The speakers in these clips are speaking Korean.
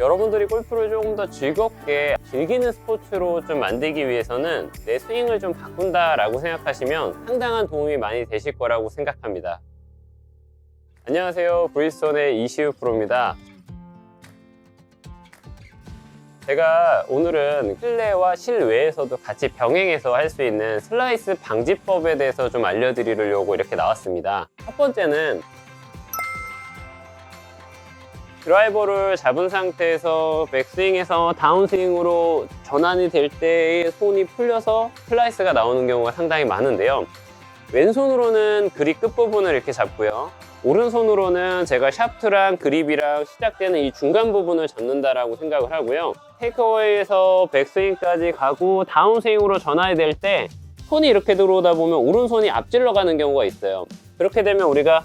여러분들이 골프를 조금 더 즐겁게 즐기는 스포츠로 좀 만들기 위해서는 내 스윙을 좀 바꾼다라고 생각하시면 상당한 도움이 많이 되실 거라고 생각합니다. 안녕하세요. 브리스톤의 이시우 프로입니다. 제가 오늘은 실내와 실외에서도 같이 병행해서 할 수 있는 슬라이스 방지법에 대해서 좀 알려드리려고 이렇게 나왔습니다. 첫 번째는 드라이버를 잡은 상태에서 백스윙에서 다운스윙으로 전환이 될때 손이 풀려서 슬라이스가 나오는 경우가 상당히 많은데요. 왼손으로는 그립 끝부분을 이렇게 잡고요. 오른손으로는 제가 샤프트랑 그립이랑 시작되는 이 중간 부분을 잡는다라고 생각을 하고요. 테이크어웨이에서 백스윙까지 가고 다운스윙으로 전환이 될 때 손이 이렇게 들어오다 보면 오른손이 앞질러 가는 경우가 있어요. 그렇게 되면 우리가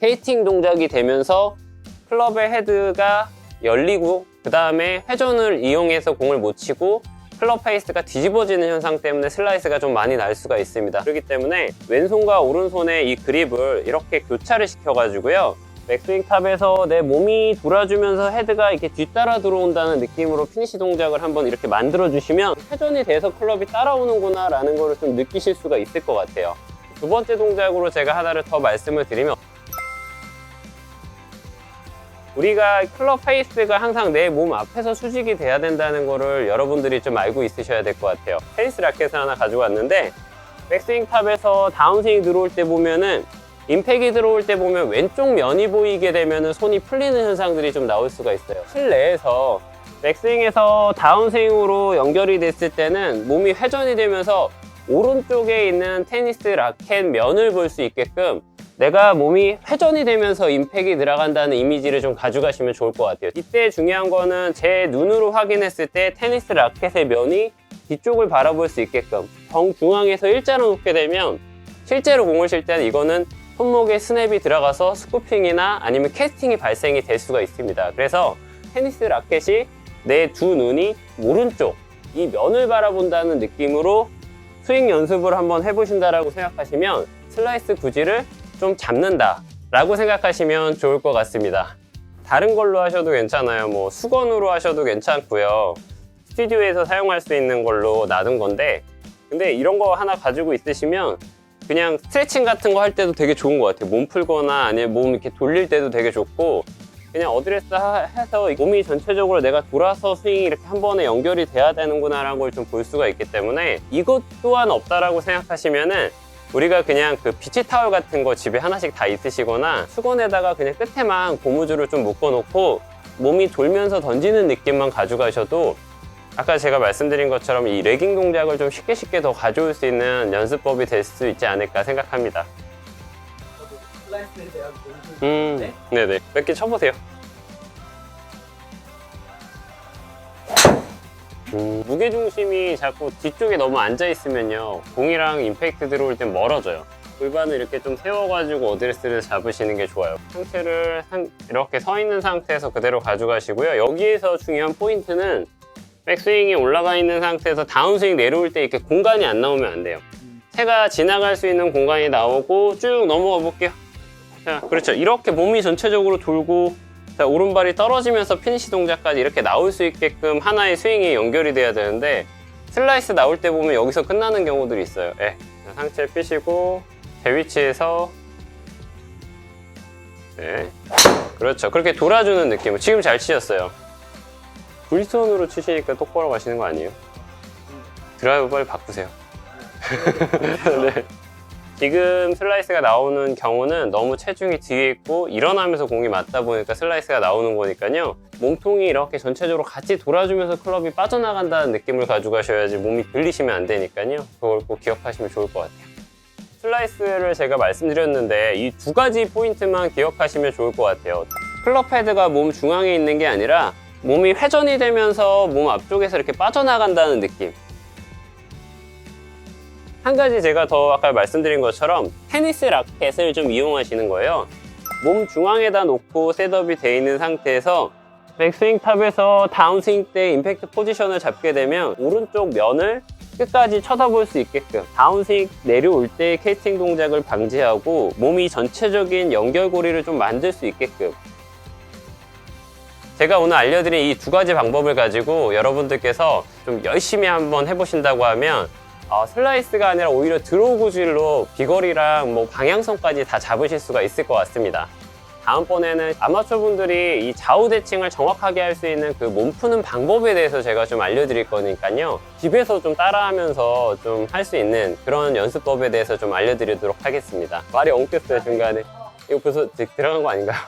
페이팅 동작이 되면서 클럽의 헤드가 열리고 그 다음에 회전을 이용해서 공을 못 치고 클럽 페이스가 뒤집어지는 현상 때문에 슬라이스가 좀 많이 날 수가 있습니다. 그렇기 때문에 왼손과 오른손의 이 그립을 이렇게 교차를 시켜가지고요. 백스윙 탑에서 내 몸이 돌아주면서 헤드가 이렇게 뒤따라 들어온다는 느낌으로 피니시 동작을 한번 이렇게 만들어 주시면 회전이 돼서 클럽이 따라오는구나 라는 거를 좀 느끼실 수가 있을 것 같아요. 두 번째 동작으로 제가 하나를 더 말씀을 드리면 우리가 클럽 페이스가 항상 내 몸 앞에서 수직이 돼야 된다는 거를 여러분들이 좀 알고 있으셔야 될 것 같아요. 테니스 라켓을 하나 가지고 왔는데 백스윙 탑에서 다운스윙 들어올 때 보면은 임팩이 들어올 때 보면 왼쪽 면이 보이게 되면은 손이 풀리는 현상들이 좀 나올 수가 있어요. 실내에서 백스윙에서 다운스윙으로 연결이 됐을 때는 몸이 회전이 되면서 오른쪽에 있는 테니스 라켓 면을 볼 수 있게끔 내가 몸이 회전이 되면서 임팩이 들어간다는 이미지를 좀 가져가시면 좋을 것 같아요. 이때 중요한 거는 제 눈으로 확인했을 때 테니스 라켓의 면이 뒤쪽을 바라볼 수 있게끔 정중앙에서 일자로 놓게 되면 실제로 공을 칠 때는 이거는 손목에 스냅이 들어가서 스쿠핑이나 아니면 캐스팅이 발생이 될 수가 있습니다. 그래서 테니스 라켓이 내 두 눈이 오른쪽 이 면을 바라본다는 느낌으로 스윙 연습을 한번 해보신다라고 생각하시면 슬라이스 구질을 좀 잡는다 라고 생각하시면 좋을 것 같습니다. 다른 걸로 하셔도 괜찮아요. 뭐 수건으로 하셔도 괜찮고요. 스튜디오에서 사용할 수 있는 걸로 놔둔 건데 근데 이런 거 하나 가지고 있으시면 그냥 스트레칭 같은 거 할 때도 되게 좋은 것 같아요. 몸 풀거나 아니면 몸 이렇게 돌릴 때도 되게 좋고 그냥 어드레스 하- 해서 몸이 전체적으로 내가 돌아서 스윙이 이렇게 한 번에 연결이 돼야 되는구나 라는 걸 좀 볼 수가 있기 때문에 이것 또한 없다라고 생각하시면은 우리가 그냥 그 비치 타월 같은 거 집에 하나씩 다 있으시거나 수건에다가 그냥 끝에만 고무줄을 좀 묶어 놓고 몸이 돌면서 던지는 느낌만 가져가셔도 아까 제가 말씀드린 것처럼 이 레깅 동작을 좀 쉽게 쉽게 더 가져올 수 있는 연습법이 될 수 있지 않을까 생각합니다. 음, 네? 네네. 몇개 쳐보세요. 무게중심이 자꾸 뒤쪽에 너무 앉아있으면요. 공이랑 임팩트 들어올 땐 멀어져요. 골반을 이렇게 좀 세워가지고 어드레스를 잡으시는 게 좋아요. 상체를 상- 이렇게 서 있는 상태에서 그대로 가져가시고요. 여기에서 중요한 포인트는 백스윙이 올라가 있는 상태에서 다운스윙 내려올 때 이렇게 공간이 안 나오면 안 돼요. 채가 지나갈 수 있는 공간이 나오고 쭉 넘어가 볼게요. 자, 그렇죠. 이렇게 몸이 전체적으로 돌고 자, 오른발이 떨어지면서 피니시 동작까지 이렇게 나올 수 있게끔 하나의 스윙이 연결이 돼야 되는데 슬라이스 나올 때 보면 여기서 끝나는 경우들이 있어요. 예. 자, 상체 펴시고 제 위치에서 네. 그렇죠. 그렇게 돌아주는 느낌. 지금 잘 치셨어요. 불손으로 치시니까 똑바로 가시는 거 아니에요? 드라이브 빨리 바꾸세요. 네. 지금 슬라이스가 나오는 경우는 너무 체중이 뒤에 있고 일어나면서 공이 맞다 보니까 슬라이스가 나오는 거니까요. 몸통이 이렇게 전체적으로 같이 돌아주면서 클럽이 빠져나간다는 느낌을 가져가셔야지 몸이 들리시면 안 되니까요. 그걸 꼭 기억하시면 좋을 것 같아요. 슬라이스를 제가 말씀드렸는데 이 두 가지 포인트만 기억하시면 좋을 것 같아요. 클럽 헤드가 몸 중앙에 있는 게 아니라 몸이 회전이 되면서 몸 앞쪽에서 이렇게 빠져나간다는 느낌. 한 가지 제가 더 아까 말씀드린 것처럼 테니스 라켓을 좀 이용하시는 거예요. 몸 중앙에다 놓고 셋업이 돼 있는 상태에서 백스윙 탑에서 다운스윙 때 임팩트 포지션을 잡게 되면 오른쪽 면을 끝까지 쳐다볼 수 있게끔 다운스윙 내려올 때 캐스팅 동작을 방지하고 몸이 전체적인 연결고리를 좀 만들 수 있게끔 제가 오늘 알려드린 이 두 가지 방법을 가지고 여러분들께서 좀 열심히 한번 해보신다고 하면 어, 슬라이스가 아니라 오히려 드로우 구질로 비거리랑 뭐 방향성까지 다 잡으실 수가 있을 것 같습니다. 다음번에는 아마추어 분들이 이 좌우 대칭을 정확하게 할 수 있는 그 몸 푸는 방법에 대해서 제가 좀 알려드릴 거니까요. 집에서 좀 따라하면서 좀 할 수 있는 그런 연습법에 대해서 좀 알려드리도록 하겠습니다. 말이 엉켰어요, 중간에. 이거 벌써 들어간 거 아닌가요?